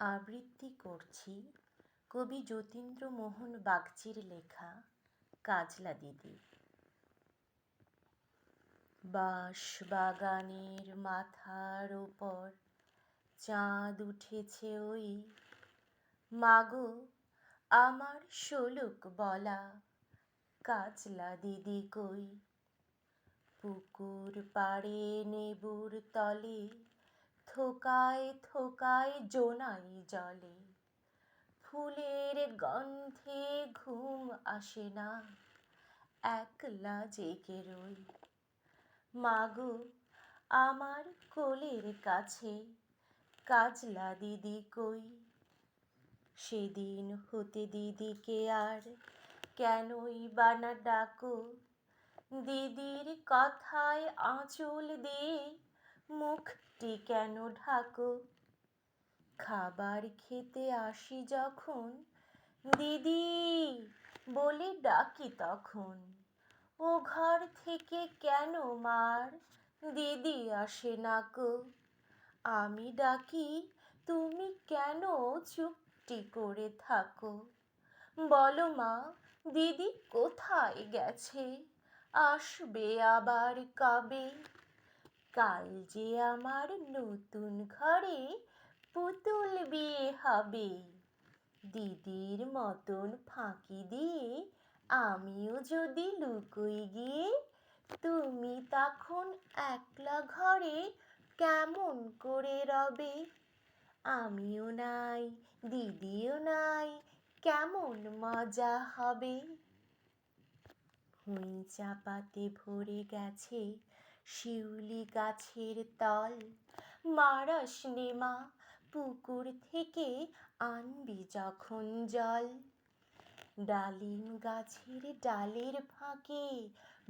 আবৃত্তি করছি কবি যতীন্দ্রমোহন বাগচির লেখা কাজলা দিদি বাঁশ বাগানের মাথার ওপর চাঁদ উঠেছে ওই। মাগো, আমার শোলক বলা কাজলা দিদি কই? পুকুর পাড়ে নেবুর তলে থোকায় থোকায় জোনাই জলে। ফুলের গন্ধে ঘুম আসে না, একলা জেগে রই। মাগো, আমার কোলের কাছে কাজলা দিদি কই? সেদিন হতে দিদিকে আর কেনই বানা ডাকো? দিদির কথায় আঁচল দিয়ে মুখটি কেন ঢাকো? খাবার খেতে আসি যখন? দিদি, বলে ডাকি তখন। ও ঘর থেকে কেন মার? দিদি আসে না কো আমি ডাকি, তুমি কেন চুপটি করে থাকো? বলো মা, দিদি কোথায় গেছে? আসবে আবার কবে? কাল যে আমার নতুন ঘরে পুতুল বিয়ে হবে। দিদির মতন ফাঁকি দিয়ে আমিও যদি লুকোই গিয়ে, তুমি তখন একলা ঘরে কেমন করে রবে? আমিও নাই, দিদিও নাই, কেমন মজা হবে? হুঁই চাপাতে ভরে গেছে শিউলি গাছের তল, মারাস নেমা পুকুর থেকে আনবি যখন জল। ডালিম গাছের ডালের ফাঁকে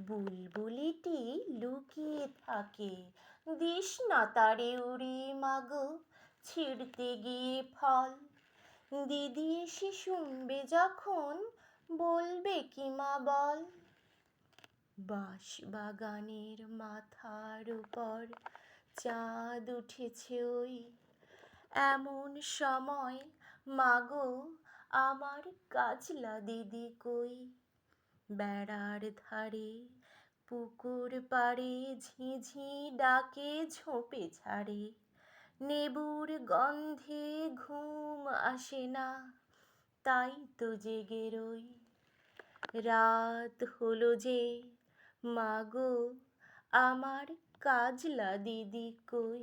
বুলবুলিটি লুকিয়ে থাকে। দিস না তারে উড়ি মাগো, ছিঁড়তে গিয়ে ফল। দিদি এসে শুনবে যখন বলবে কি মা বল। বাঁশ বাগানের মাথার উপর চাঁদ উঠেছে ওই। এমন সময়, মাগো, আমার কাজলা দিদি কই? বেড়ার ধারে পুকুর পাড়ে ঝিঝি ডাকে ঝোপে ছাড়ে নেবুর গন্ধে ঘুম আসে না, তাই তো জেগে রই। রাত হলো যে মাগো আমার কাজলা দিদি কই?